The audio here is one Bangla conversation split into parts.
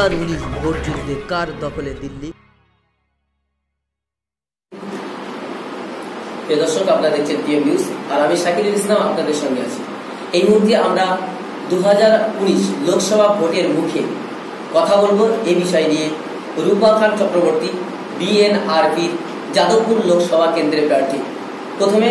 হাজার উনিশ ভোট যুদ্ধে কার দখলে দিল্লি? দর্শক, আপনারা দেখছেন নিউজ। আর আমি শাকিরুল ইসলাম আপনাদের সঙ্গে আছি। এই মুহূর্তে আমরা দু লোকসভা ভোটের মুখে কথা বলব এই বিষয় নিয়ে। রূপা খান চক্রবর্তী বিএনআরপির যাদবপুর লোকসভা কেন্দ্রের প্রার্থী। প্রথমে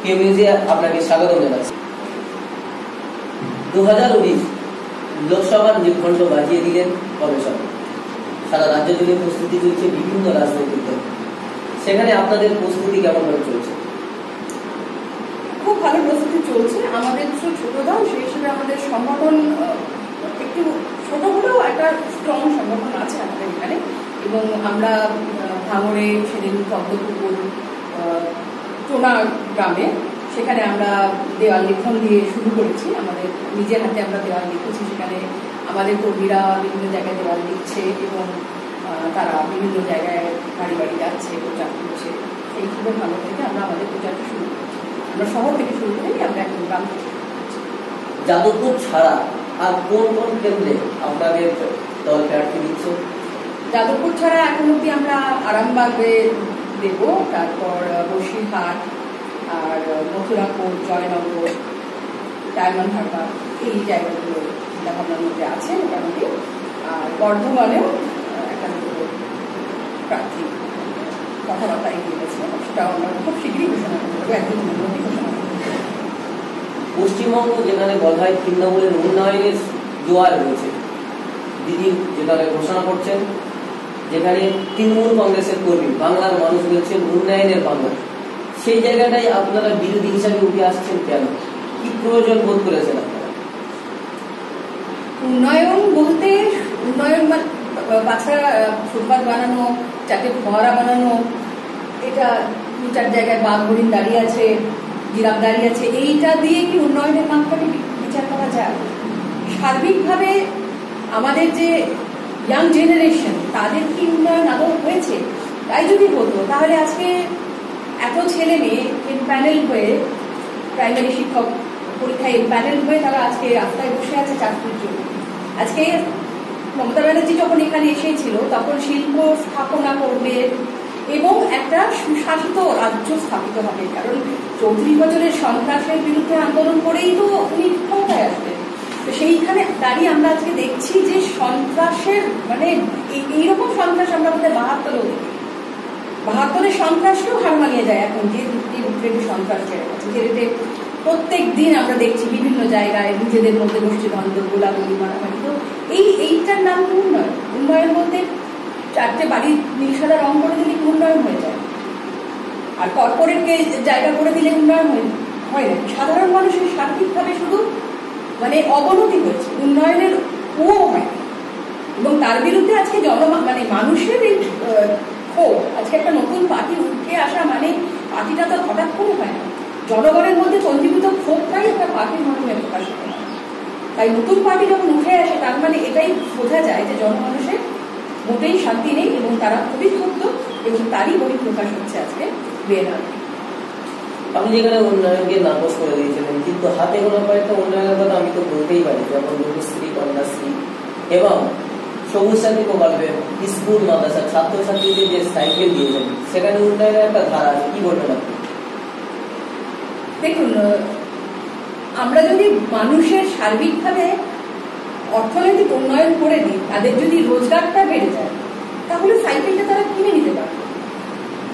টিএম নিউজে আপনাকে স্বাগত জানাচ্ছি। দু লোকসভার নির্ঘণ্ট বাজিয়ে দিলেন কমিশন। সারা রাজ্য জুড়ে প্রস্তুতি চলছে বিভিন্ন রাজনৈতিক দল। সেখানে আপনাদের প্রস্তুতি কেমন ভাবে চলছে? খুব ভালো প্রস্তুতি চলছে। আমাদের তো ছোট দল সেই হিসেবে আমাদের সংগঠন একটু ছোট হলেও একটা স্ট্রং সংগঠন আছে আমাদের এখানে। এবং আমরা ভাঙড়ে সেদিন আহ, টোনা গ্রামে সেখানে আমরা দেওয়াল লিখন দিয়ে শুরু করেছি। আমাদের নিজের হাতে আমরা দেওয়াল লিখেছি সেখানে আমাদের কর্মীরা বিভিন্ন জায়গায় দেওয়াল লিখছে এবং তারা বিভিন্ন জায়গায় বাড়ি বাড়ি যাচ্ছে প্রচার করছে। এই এইভাবে ভালো থেকে আমরা আমাদের প্রচারটা শুরু করছি। আমরা শহর থেকে শুরু করি আমরা একদম গ্রাম থেকে। যাদবপুর ছাড়া আর কোন কোন কেন্দ্রে আপনাদের দল প্রার্থী দিচ্ছে যাদবপুর ছাড়া এখন অব্দি আমরা আরামবাগে দেব। তারপর বসিরহাট আর মথুরাপুর, জয়নগর ডায়মন্ড হারবার এই জায়গাগুলো চিন্তাভাবনার মধ্যে আছে মোটামুটি। আর বর্ধমানেও একটা দুটো প্রার্থী কথাবার্তা এগিয়ে গেছে, সেটাও আমরা খুব শীঘ্রই ঘোষণা করব একদিন মধ্যে ঘোষণা পশ্চিমবঙ্গ, যেখানে বলা তৃণমূলের উন্নয়নের জোয়ার রয়েছে, দিদি যেখানে ঘোষণা করছেন, যেখানে তৃণমূল কংগ্রেসের কর্মী, বাংলার মানুষ বলছেন উন্নয়নের বাংলা। সেই জায়গাটাই আপনারা বিরোধী হিসাবে উঠে আসছেন কেন? কি প্রয়োজন বোধ করেছেন উন্নয়ন বলতে উন্নয়ন বাচ্চারা ফুটপাথ বানানো চারটে ফোয়ারা বানানো, এটা দু চার জায়গায় বাঘ হরিণ দাঁড়িয়ে আছে, জিরাফ দাঁড়িয়ে আছে, এইটা দিয়ে কি উন্নয়নের মানটাকে বিচার করা যায়? সার্বিকভাবে আমাদের যে ইয়াং জেনারেশন তাদের কি উন্নয়ন আদৌ হয়েছে? তাই যদি হতো তাহলে আজকে এত ছেলে মেয়ে প্যানেল হয়ে প্রাইমারি শিক্ষক পরীক্ষায় প্যানেল হয়ে তারা আজকে রাস্তায় বসে আছে চাকরির জন্য। আজকে মমতা ব্যানার্জি যখন এখানে এসেছিল, তখন শিল্প স্থাপনা করবে এবং একটা সুশাসিত রাজ্য স্থাপিত হবে, কারণ চৌত্রিশ বছরের সন্ত্রাসের বিরুদ্ধে আন্দোলন করেই তো উনি ক্ষমতায় আসবেন। তো সেইখানে দাঁড়িয়ে আমরা আজকে দেখছি যে সন্ত্রাসের মানে এই- এইরকম সন্ত্রাস আমরা আমাদের বাহাত্তরেও দেখি। বাহাত্তরের সন্ত্রাসকেও হার মানিয়ে যায় এখন, যে রেটে সন্ত্রাস বেড়ে গেছে যে রেটে প্রত্যেক দিন আমরা দেখছি বিভিন্ন জায়গায় নিজেদের মধ্যে গোষ্ঠীদ্বন্দ্ব, গোলাগুলি, মারামারি। তো এই এইটার নাম উন্নয়ন। উন্নয়ন বলতে চারটে বাড়ির নীল সাদা রং করে দিলে উন্নয়ন হয়ে যায়? আর কর্পোরেটকে জায়গা করে দিলে উন্নয়ন হয় হয় না। সাধারণ মানুষের সার্বিকভাবে শুধু মানে অবনতি হয়েছে। উন্নয়নের কুয়ো হয় এবং তার বিরুদ্ধে আজকে জন মানে মানুষের এই ক্ষোভ আজকে একটা নতুন পার্টি উঠে আসা মানে পার্টিটা তো হঠাৎ করে হয় না। জনগণের মধ্যে পঞ্জীভূত ক্ষোভটাই একটা পার্টির মাধ্যমে প্রকাশ হয় তাই নতুন পার্টি যখন উঠে আসে, তার মানে এটাই বোঝা যায় যে জনমানুষের মোটেই শান্তি নেই এবং তারা খুবই ক্ষুব্ধ এবং তারই বহিঃপ্রকাশ হচ্ছে আজকে বিএনআর আপনি যেখানে উন্নয়নকে নাকচ করে দিয়েছিলেন কিন্তু হাতে গোনা কয়েকটা উন্নয়নের কথা আমি তো বলতেই পারি যেমন রূপশ্রী কন্যাশ্রী এবং সবুজ সাথী প্রকল্পে স্কুল মাদ্রাসা ছাত্রছাত্রীদের যে সাইকেল দিয়েছেন সেখানে উন্নয়নের একটা ধারা আছে। কি আপনি? দেখুন আমরা যদি মানুষের সার্বিকভাবে অর্থনৈতিক উন্নয়ন করে দিই, তাদের যদি রোজগারটা বেড়ে যায়, তাহলে সাইকেলটা তারা কিনে নিতে পারবে।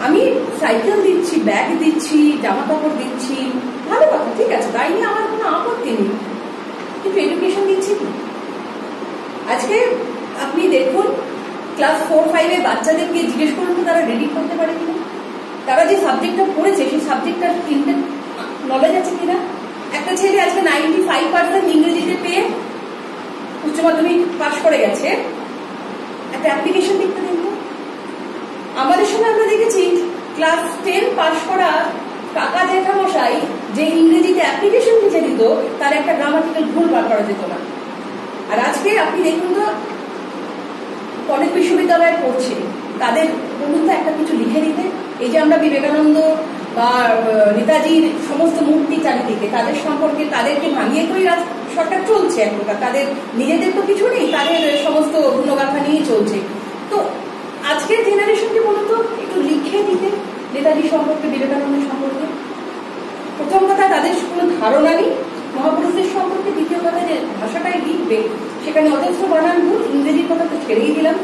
আমি সাইকেল দিচ্ছি, ব্যাগ দিচ্ছি জামা কাপড় দিচ্ছি, ভালো কথা, ঠিক আছে, তাই নিয়ে আমার কোনো আপত্তি নেই। কিন্তু এডুকেশন দিচ্ছি কি? আজকে আপনি দেখুন ক্লাস ফোর ফাইভে বাচ্চাদেরকে জিজ্ঞেস করুন তো তারা রেডি করতে পারে কিনা। তারা যে সাবজেক্টটা পড়েছে, সেই সাবজেক্টটার তিনটে নলেজ আছে কিনা? একটা ছেলে আজকে নাইনটি ফাইভ পার্সেন্ট ইংরেজিতে পেয়ে উচ্চ মাধ্যমিক পাশ করে গেছে। একটা অ্যাপ্লিকেশন লিখতে দিন আমাদের সময় আমরা দেখেছি ক্লাস টেন পাশ করা কাকা জ্যাঠামশাই যে ইংরেজিতে অ্যাপ্লিকেশন লিখে দিত, তার একটা গ্রামাটিক্যাল ভুল বার করা যেত না। আর আজকে আপনি দেখুন তো কলেজ বিশ্ববিদ্যালয়ে পড়ছে। তাদের তো একটা কিছু লিখে দিতে। এই যে আমরা বিবেকানন্দ বা নেতাজির সমস্ত মূর্তি চারিদিকে তাদের সম্পর্কে তাদেরকে ভাঙিয়ে তৈরি সরকার চলছে এক প্রকার তাদের নিজেদের তো কিছু নেই, তাদের সমস্ত গুণগাথা নিয়েই চলছে। তো আজকের জেনারেশনকে বলতো একটু লিখে দিতে, নেতাজি সম্পর্কে বিবেকানন্দ সম্পর্কে। প্রথম কথা, তাদের কোনো ধারণা নেই। মহাপুরুষদের সম্পর্কে, দ্বিতীয় কথা যে ভাষাটাই লিখবে সেখানে অজস্র বানান ভুল ইংরেজির কথা তো ছেড়েই দিলাম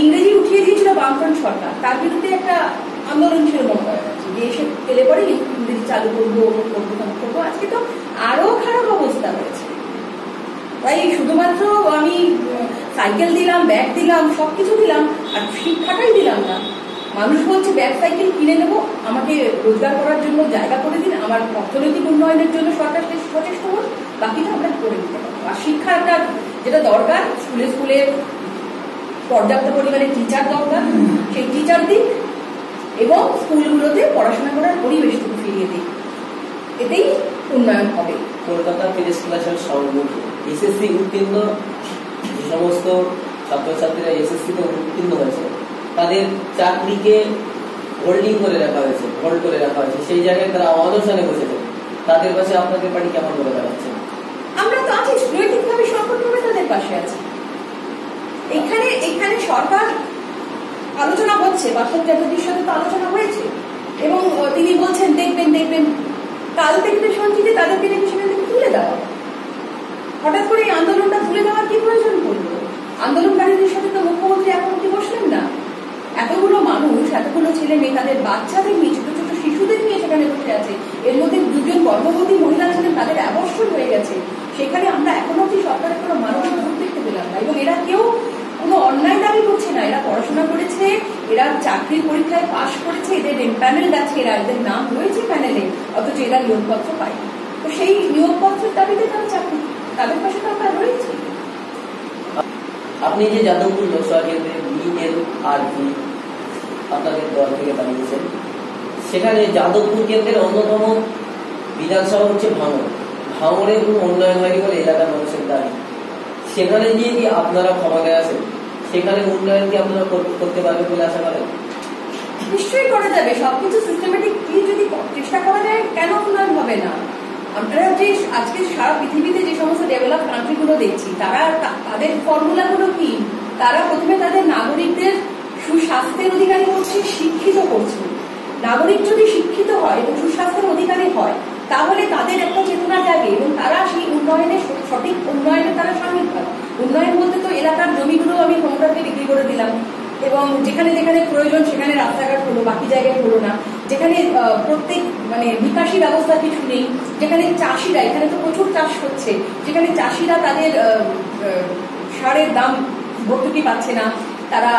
ইংরেজি উঠিয়ে দিয়েছিল বামফ্রন্ট সরকার। তার বিরুদ্ধে একটা আন্দোলন ছিল মনে করা যাচ্ছে যে এসে পেলে পরে ইংরেজি চালু করব করব করব। আজকে তো আরও খারাপ অবস্থা হয়েছে। তাই শুধুমাত্র আমি সাইকেল দিলাম, ব্যাগ দিলাম, সবকিছু দিলাম, আর শিক্ষাটাই দিলাম না। মানুষ বলছে, ব্যাগ, সাইকেল কিনে নেব, আমাকে রোজগার করার জন্য জায়গা করে দিন, আমার অর্থনৈতিক উন্নয়নের জন্য সরকার সচেষ্ট হোক, বাকিটা আমরা করে দিতে শিক্ষা একটা যেটা দরকার স্কুলে স্কুলে পর্যাপ্ত পরিমাণে টিচার দরকার। সেই টিচার দিক এবং স্কুলগুলোতে পড়াশোনা করার পরিবেশটুকু ফিরিয়ে দিক। এতেই উন্নয়ন হবে। কলকাতা প্রেস ক্লাসের সম্মুখে এসএসসি উত্তীর্ণ। যে সমস্ত ছাত্রছাত্রীরা এসএসসিতে উত্তীর্ণ হয়েছে তাদের চাকরিকে হোল্ডিং করে রাখা হয়েছে হোল্ড করে রাখা হয়েছে। সেই জায়গায় তারা অনশনে বসেছে। তাদের কাছে আপনাদের পার্টি কেমন করে দাঁড়াচ্ছে? আমরা তো আছি নৈতিকভাবে সম্পূর্ণভাবে তাদের পাশে আছি। এখানে এখানে সরকার আলোচনা হচ্ছে বাস্তব চ্যাটার্জির সাথে তো আলোচনা হয়েছে। এবং তিনি বলছেন, দেখবেন দেখবেন, কাল দেখবে শুনছি যে তাদেরকে নাকি সেখান থেকে তুলে দেওয়া। হঠাৎ করে এই আন্দোলনটা তুলে দেওয়ার কি প্রয়োজন পড়ল? আন্দোলনকারীদের সাথে তো মুখ্যমন্ত্রী এখন কি বসলেন না? এতগুলো মানুষ, এতগুলো ছেলে মেয়ে, তাদের বাচ্চাদের নিয়ে, ছোট ছোট শিশুদের নিয়ে সেখানে বসে আছে। এর মধ্যে দুজন গর্ভবতী মহিলা ছিলেন তাদের অবশ্যই হয়ে গেছে। সেখানে আমরা এখনও অব্দি সরকারের কোনো মানবিক দেখতে পেলাম না। এবং এরা কেউ কোনো অন্যায় দাবি করছে না। এরা পড়াশোনা করেছে, এরা চাকরির পরীক্ষায় পাশ করেছে, এদের প্যানেল আছে, এরা এদের নাম রয়েছে প্যানেলে, অথচ এরা নিয়োগপত্র পায়নি। তো সেই নিয়োগপত্রের দাবিতে তারা চাকরি, তাদের পাশে তো আমরা রয়েছি। আপনি যে যাদবপুর লোকসভা কেন্দ্রে বিএল আর আপনাদের দল থেকে দাঁড়িয়েছেন সেখানে যাদবপুর কেন্দ্রের অন্যতম বিধানসভা হচ্ছে ভাঙড় কোনো উন্নয়ন হয়নি বলে এলাকার মানুষের দাবি। সেখানে গিয়ে কি আপনারা আসেন সেখানে উন্নয়ন কি আপনারা করতে পারবেন বলে আশা করেন? নিশ্চয়ই করা যাবে। সবকিছু সিস্টেমেটিক যদি চেষ্টা করা যায়, কেন উন্নয়ন হবে না? আমরা যে আজকে সারা পৃথিবীতে যে সমস্ত ডেভেলপ কান্ট্রিগুলো দেখছি, তারা তাদের ফর্মুলাগুলো কি? তারা প্রথমে তাদের নাগরিকদের সুস্বাস্থ্যের অধিকারী করছে, শিক্ষিত করছে। নাগরিক যদি শিক্ষিত হয় এবং সুস্বাস্থ্যের অধিকারী হয় তাহলে তাদের একটা চেতনা জাগে এবং তারা সেই উন্নয়নে সঠিক উন্নয়নে তারা সামিল হয়। উন্নয়ন বলতে তো এলাকার জমিগুলো আমি ক্ষমতাকে বিক্রি করে দিলাম এবং যেখানে যেখানে প্রয়োজন সেখানে রাস্তাঘাট হলো, বাকি জায়গায় হলো না। যেখানে প্রত্যেক মানে নিকাশি ব্যবস্থা কিছু নেই, যেখানে চাষিরা, এখানে তো প্রচুর চাষ হচ্ছে, যেখানে চাষিরা তাদের সারের দাম ভর্তুকি পাচ্ছে না তারা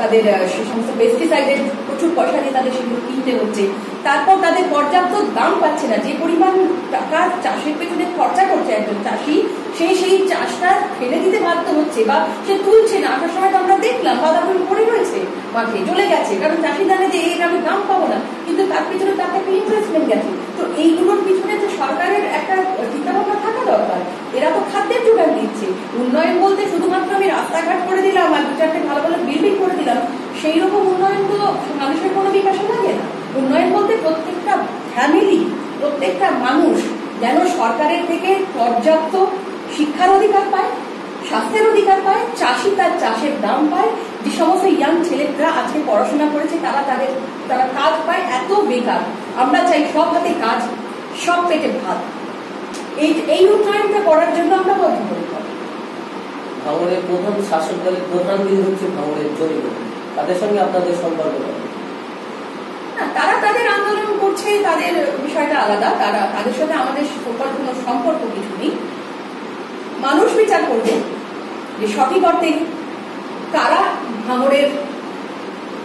তাদের সে সমস্ত পেস্টিসাইডের প্রচুর পয়সা দিয়ে তাদের সেগুলো কিনতে হচ্ছে। তারপর তাদের পর্যাপ্ত দাম পাচ্ছে না। যে পরিমাণ টাকা চাষের পেছনে খরচা করছে একজন চাষি সেই সেই চাষটা ফেলে দিতে বাধ্য হচ্ছে বা সে তুলছে না। আসার সময় তো আমরা দেখলাম বাদাম পড়ে রয়েছে, মাঠে চলে গেছে। কারণ চাষি জানে যে এই আমি দাম পাবো না কিন্তু তার পিছনে তার একটা ইনভেস্টমেন্ট গেছে তো এইগুলোর পিছনে তো সরকারের একটা চিন্তাভাবনা থাকা দরকার এরা তো খাদ্যের যোগান দিচ্ছে উন্নয়ন বলতে শুধুমাত্র আমি রাস্তাঘাট করে দিলাম আর দু চারটে ভালো ভালো বিল্ডিং করে দিলাম সেই রকম উন্নয়ন তো মানুষের কোনো বিকাশে লাগে না উন্নয়ন বলতে প্রত্যেকটা ফ্যামিলি প্রত্যেকটা মানুষ যেন সরকারের থেকে পর্যাপ্ত শিক্ষার অধিকার পায় স্বাস্থ্যের অধিকার পায় চাষি তার দাম পায়। যে সমস্ত ইয়াং ছেলেরা আজকে পড়াশোনা করেছে তারা তাদের তারা কাজ পায় এত বেকার। আমরা চাই সব হাতে কাজ সব পেটে ভাত। এই এই উন্নয়নটা করার জন্য আমরা বদ্ধপরিকর। ভাঙড়ের প্রধান শাসক দলের প্রধান হচ্ছে ভাঙড়ের তাদের সঙ্গে আপনাদের সম্পর্ক তারা তাদের আন্দোলন করছে তাদের বিষয়টা আলাদা। তারা তাদের সাথে আমাদের কোনো সম্পর্ক কিছু নেই। মানুষ বিচার করবে যে সঠিক অর্থে ভাঙড়ের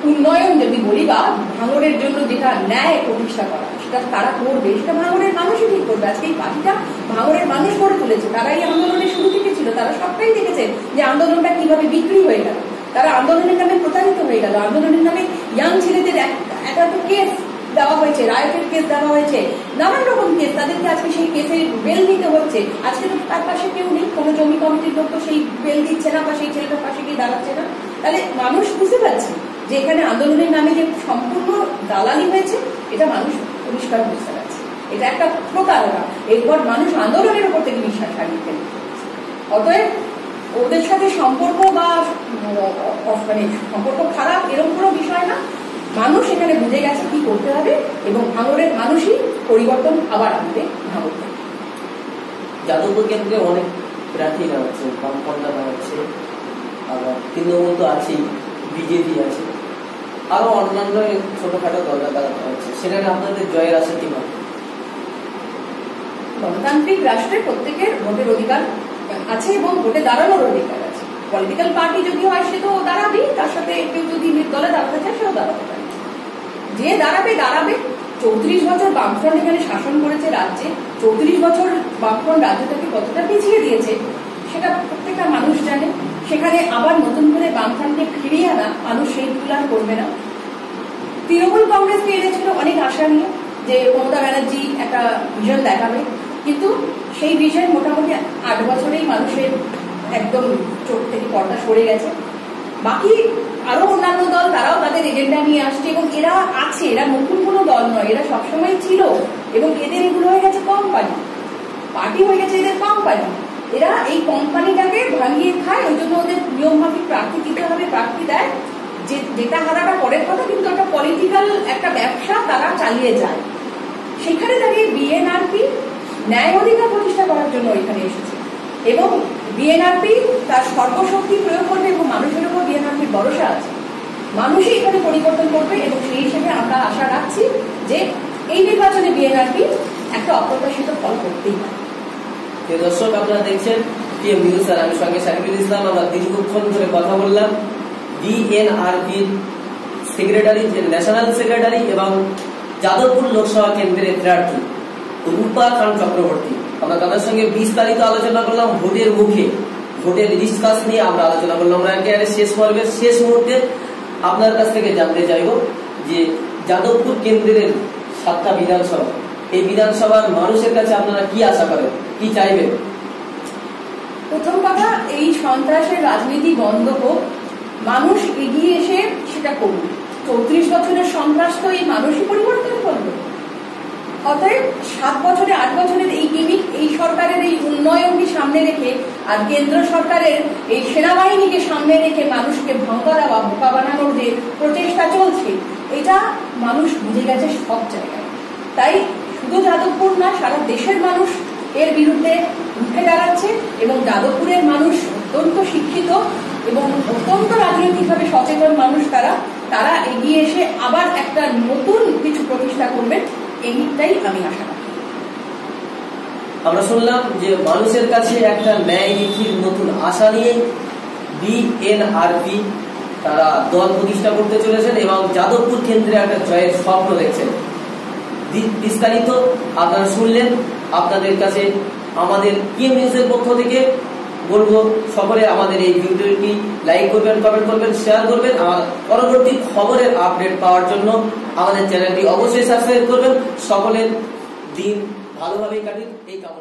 উন্নয়ন যদি বলি বা ভাঙড়ের জন্য যেটা ন্যায় প্রতিষ্ঠা করা, সেটা তারা করবে? সেটা ভাঙড়ের মানুষই ঠিক করবে। আজকে এই পার্টিটা ভাঙড়ের মানুষ গড়ে তুলেছে। তারা এই আন্দোলনের শুরু থেকে ছিল। তারা সবটাই দেখেছে যে আন্দোলনটা কীভাবে বিক্রি হয়ে গেল। তারা আন্দোলনের নামে প্রতারিত হয়ে গেল। আন্দোলনের নামে ইয়াং ছেলেদের এক- একটা তো কেস দেওয়া হয়েছে রায়টের কেস দেওয়া হয়েছে। নানান রকম কেস তাদেরকে আজকে সেই কেসের বেল নিতে হচ্ছে। আজকে তো তার পাশে কেউ নেই। কোনো জমি কমিটির লোক তো সেই বেল দিচ্ছে না বা সেই ছেলেটার পাশে গিয়ে দাঁড়াচ্ছে না। তাহলে মানুষ বুঝতে পারছে যে এখানে আন্দোলনের নামে যে সম্পূর্ণ দালালি হয়েছে, এটা মানুষ পরিষ্কার বুঝতে পারছে। এটা একটা প্রতারণা। এরপর মানুষ আন্দোলনের উপর থেকে বিশ্বাস হারিয়ে ফেলে। অতএব ওদের সাথে সম্পর্ক বা মানে সম্পর্ক খারাপ এরকম কোনো বিষয় না। মানুষ এখানে বুঝে গেছে কি করতে হবে এবং ভাঙরের মানুষই পরিবর্তন আবার আনতে ভাঙর যাদবপুর কেন্দ্রে অনেক প্রার্থী দাঁড়াচ্ছে বামপন্থা দাঁড়াচ্ছে আবার তৃণমূল তো আছেই, বিজেপি আছে। আরও অন্যান্য ছোটখাটো দল তারা দাঁড়াচ্ছে সেখানে আপনাদের জয়ের আশা কি গণতান্ত্রিক রাষ্ট্রে প্রত্যেকের ভোটের অধিকার আছে এবং ভোটে দাঁড়ানোর অধিকার আছে। পলিটিক্যাল পার্টি যদি হয়, সে তো দাঁড়াবেই তার সাথে কেউ যদি দলে দাঁড়াতে চায়, সেও দাঁড়াতে পারে। যে দাঁড়াবে দাঁড়াবে। চৌত্রিশ বছর বামফ্রন্ট এখানে শাসন করেছে রাজ্যে। চৌত্রিশ বছর বামফ্রন্ট রাজ্যটাকে কতটা পিছিয়ে দিয়েছে, সেটা প্রত্যেকটা মানুষ জানে। সেখানে আবার নতুন করে বামফ্রন্টকে ফিরিয়ে আনা মানুষ সেই ভুল আর করবে না। তৃণমূল কংগ্রেসকে এনেছিল অনেক আশা নিয়ে যে মমতা ব্যানার্জি একটা ভিশন দেখাবে। কিন্তু সেই ভিশন মোটামুটি আট বছরেই মানুষের একদম চোখ থেকে পর্দা সরে গেছে। বাকি আরও অন্যান্য দল, তারাও তাদের এজেন্ডা নিয়ে আসছে এবং এরা আছে, এরা নতুন কোনো দল নয়, এরা সবসময় ছিল এবং এদের এগুলো হয়ে গেছে কোম্পানি পার্টি হয়ে গেছে এদের কোম্পানি এরা এই কোম্পানিটাকে ভাঙিয়ে খায়, ওই জন্য ওদের নিয়ম মাফিক প্রার্থী দিতে হবে, প্রার্থী দেয়। যে যেটা হারাটা পরের কথা, কিন্তু একটা পলিটিক্যাল একটা ব্যবসা তারা চালিয়ে যায়। সেখানে দাঁড়িয়ে বিএনআরপি ন্যায় অধিকার প্রতিষ্ঠা করার জন্য এখানে এসেছে। এবং বিএনআরপি তার সর্বশক্তি প্রয়োগ করবে এবং মানুষের উপর বিএনআরপির ভরসা আছে। মানুষই এখানে পরিবর্তন করবে এবং সেই হিসেবে আমরা আশা রাখছি যে এই নির্বাচনে বিএনআরপি একটা অপ্রত্যাশিত ফল করতেই পারে। প্রিয় দর্শক, আপনারা দেখছেন পিএম নিউজ আর আমি সঙ্গে শাকিবুল ইসলাম, আমরা দীর্ঘক্ষণ ধরে কথা বললাম। বিএনআরপির সেক্রেটারি ন্যাশনাল সেক্রেটারি এবং যাদবপুর লোকসভা কেন্দ্রের প্রার্থী রূপা খান চক্রবর্তী। আমরা তাদের সঙ্গে বিস্তারিত আলোচনা করলাম ভোটের মুখে। ভোটের ডিসকাস নিয়ে আমরা আলোচনা করলাম। আমরা একেবারে শেষ পর্বের শেষ মুহূর্তে আপনার কাছ থেকে জানতে চাইব যে যাদবপুর কেন্দ্রের সাতটা বিধানসভা এই বিধানসভার মানুষের কাছে আপনারা কি আশা করেন? কি চাইবেন? প্রথম কথা, এই সন্ত্রাসের রাজনীতি বন্ধ হোক, মানুষ এগিয়ে এসে সেটা করুন চৌত্রিশ বছরের সন্ত্রাস তো এই মানুষই পরিবর্তন করবে। অতএব সাত বছরে আট বছরের এই গিমিক, এই সরকারের এই উন্নয়নকে সামনে রেখে আর কেন্দ্র সরকারের এই সেনাবাহিনীকে সামনে রেখে মানুষকে ভঙ্গা দেওয়া বোকা বানানোর যে প্রচেষ্টা চলছে, এটা মানুষ বুঝে গেছে সব জায়গায়। তাই শুধু যাদবপুর না, সারা দেশের মানুষ এর বিরুদ্ধে উঠে দাঁড়াচ্ছে এবং যাদবপুরের মানুষ অত্যন্ত শিক্ষিত এবং অত্যন্ত রাজনৈতিকভাবে সচেতন মানুষ তারা। তারা এগিয়ে এসে আবার একটা নতুন কিছু প্রতিষ্ঠা করবেন, এইটাই আমি আশা রাখি আমরা শুনলাম যে মানুষের কাছে একটা ন্যায় নীতির নতুন আশা নিয়ে বিএনআরপি তারা দল প্রতিষ্ঠা করতে চলেছেন এবং যাদবপুর কেন্দ্রে একটা জয়ের স্বপ্ন দেখছেন। বিস্তারিত আপনারা শুনলেন। আপনাদের কাছে আমাদের পিএম নিউজের পক্ষ থেকে বলব, সকলে আমাদের এই ভিডিওটি লাইক করবেন কমেন্ট করবেন শেয়ার করবেন। আর পরবর্তী খবরের আপডেট পাওয়ার জন্য আমাদের চ্যানেলটি অবশ্যই সাবস্ক্রাইব করবেন। সকলের দিন ভালোভাবেই কাটুন এই কামনা